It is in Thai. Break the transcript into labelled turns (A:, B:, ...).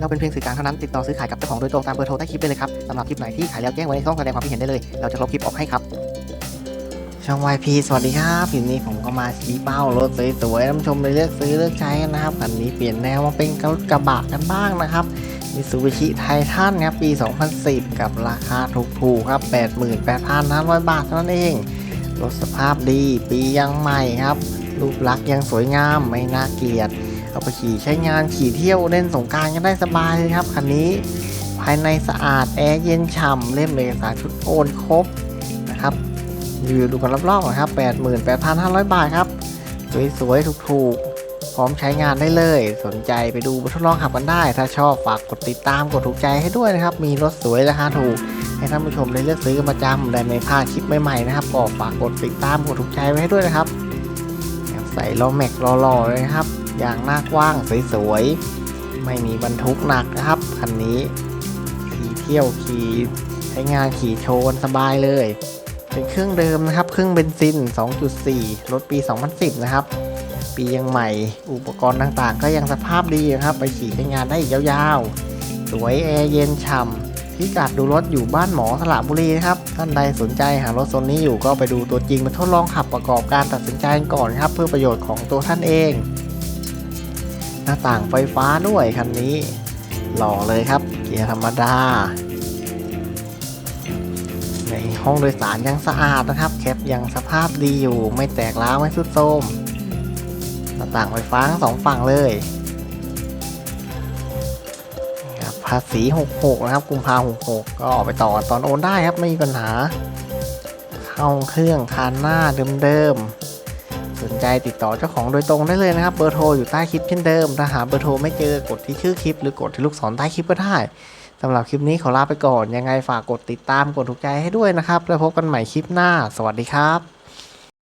A: เราเป็นเพียงสื่อกลางเท่านั้นติดต่อซื้อขายกับเจ้าของโดยตรงตามเบอร์โทรใต้คลิปได้เลยครับสำหรับคลิปไหนที่ขายแล้วแจ้งไว้ในช่องแสดงความคิดเห็นได้เลย เราจะลบคลิปออกให้ครับช่อง YP สวัสดีครับคลิปนี้ผมก็มาชี้เป้ารถสวยๆท่านผู้ชมเลยเลือกซื้อเลือกใช้กันนะครับคันนี้เปลี่ยนแนวมาเป็นรถกระบะกันบ้างนะครับมิซูบิชิไททันครับปี 2010 กับราคาถูกๆครับ 88,500 บาทเท่านั้นเองรถสภาพดี ปียังใหม่ครับ รูปลักษณ์ยังสวยงามไม่น่าเกลียด เอาไปขี่ใช้งานขี่เที่ยวเล่นสงการกันได้สบายเลยครับคันนี้ภายในสะอาดแอร์เย็นฉ่ำเล่มเอกสารชุดโอนครบนะครับรีวิวดูกันรอบๆนะครับ 88,500 บาทครับ สวยๆ ถูกๆ พร้อมใช้งานได้เลย สนใจไปดูทดลองขับกันได้ ถ้าชอบฝากกดติดตามกดถูกใจให้ด้วยนะครับ มีรถสวยราคาถูก ให้ท่านผู้ชมได้เลือกซื้อกันประจำได้ไม่พลาดคลิปใหม่ๆนะครับก็ฝากกดติดตามกดถูกใจไว้ให้ด้วยนะครับ ใส่ล้อแม็กหล่อๆเลยนะครับ ย่างหน้ากว้างสวยๆ ไม่มีบรรทุกหนักนะครับ คันนี้ขี่เที่ยวขี่ใช้งานขี่โชว์กันสบายเลย เป็นเครื่องเดิมนะครับ เครื่องเบนซิน 2.4 รถปี 2010 นะครับ ปียังใหม่ อุปกรณ์ต่างๆ ก็ยังสภาพดีนะครับ ไปขี่ใช้งานได้อีกยาวๆ สวยแอร์เย็นฉ่ำพิกัดดูรถอยู่บ้านหมอสระบุรีนะครับ ท่านใดสนใจหารถโซนนี้อยู่ก็ไปดูตัวจริงมาทดลองขับประกอบการตัดสินใจก่อนครับ เพื่อประโยชน์ของตัวท่านเอง หน้าต่างไฟฟ้าด้วยคันนี้ หล่อเลยครับ เกียร์ธรรมดา ในห้องโดยสารยังสะอาดนะครับแคปยังสภาพดีอยู่ไม่แตกร้าวไม่สุดโทรมหน้าต่างไฟฟ้าทั้งสองฝั่งเลยภาษี 66 นะครับ กุมภา66 ก็ออกไปต่อตอนโอนได้ครับ ไม่มีปัญหา เข้าเครื่องคานหน้าเดิมๆ สนใจติดต่อเจ้าของโดยตรงได้เลยนะครับเบอร์โทรอยู่ใต้คลิปเช่นเดิม ถ้าหาเบอร์โทรไม่เจอกดที่ชื่อคลิป หรือกดที่ลูกศรใต้คลิปก็ได้สำหรับคลิปนี้ขอลาไปก่อนยังไงฝากกดติดตามกดถูกใจให้ด้วยนะครับ แล้วพบกันใหม่คลิปหน้า สวัสดีครับ